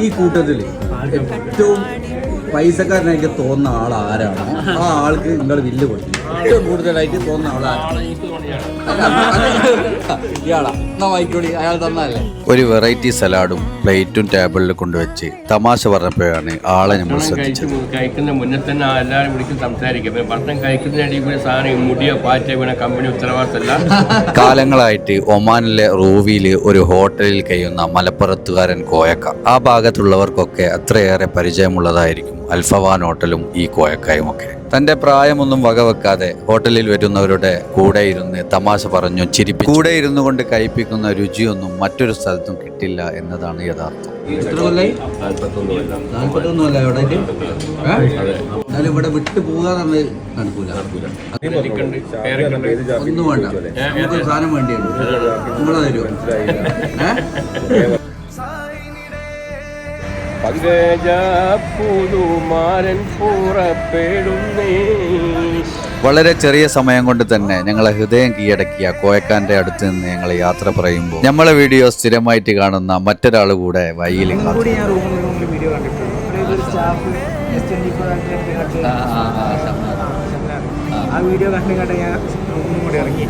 ഈ കൂട്ടത്തിൽ ഏറ്റവും പൈസക്കാരനായിട്ട് തോന്നുന്ന ആൾ ആരാണ്? ആ ആൾക്ക് നിങ്ങൾ വില്ല് കൊടുക്കും ഏറ്റവും കൂടുതലായിട്ട് തോന്നുന്ന ആളാണ് ഇയാളാണ് ഇയാളാ. അയാൾ തന്നല്ലേ ഒരു വെറൈറ്റി സലാഡും പ്ലേറ്റും ടേബിളിൽ കൊണ്ടുവച്ച് തമാശ പറഞ്ഞപ്പോഴാണ് ആളെ നമ്മൾ ശ്രദ്ധിച്ചത്. കഴിക്കുന്ന മുന്നേ തന്നെ എല്ലാവരും വിളിച്ചു സംസാരിക്കും. ഭക്ഷണം കഴിക്കുന്നതിനിടയിൽ സാധനം മുടിയോ പാറ്റോ വീണ കമ്പനി ഉത്തരവാദിത്തമല്ല. കാലങ്ങളായിട്ട് ഒമാനിലെ റൂവിയിൽ ഒരു ഹോട്ടലിൽ കഴിയുന്ന മലപ്പുറത്തുകാരൻ കോയക്ക. ആ ഭാഗത്തുള്ളവർക്കൊക്കെ അത്രയേറെ പരിചയമുള്ളതായിരിക്കും അൽഫവാൻ ഹോട്ടലും ഈ കോയക്കായും ഒക്കെ തന്റെ പ്രായമൊന്നും വകവെക്കാതെ ഹോട്ടലിൽ വരുന്നവരുടെ കൂടെ ഇരുന്ന് തമാശ പറഞ്ഞു ചിരിപ്പി കൂടെ ഇരുന്നു കൊണ്ട് കഴിപ്പിക്കുന്ന രുചിയൊന്നും മറ്റൊരു സ്ഥലത്തും കിട്ടില്ല എന്നതാണ് യഥാർത്ഥം. ഇവിടെ വിട്ടു പോകാതെ നടക്കൂല. ഒന്നും വേണ്ട. നമുക്ക് സാധനം വേണ്ടിയുണ്ട്. നിങ്ങളെ തരുമോ? വളരെ ചെറിയ സമയം കൊണ്ട് തന്നെ ഞങ്ങളെ ഹൃദയം കീഴടക്കിയ കോയക്കാന്റെ അടുത്ത് നിന്ന് ഞങ്ങൾ യാത്ര പറയുമ്പോൾ നമ്മളെ വീഡിയോ സ്ഥിരമായിട്ട് കാണുന്ന മറ്റൊരാൾ കൂടെ വഴിയിൽ ആ വീഡിയോ കണ്ടു കണ്ട് ഞാൻ റൂമിൽ കൂടി ഇറങ്ങി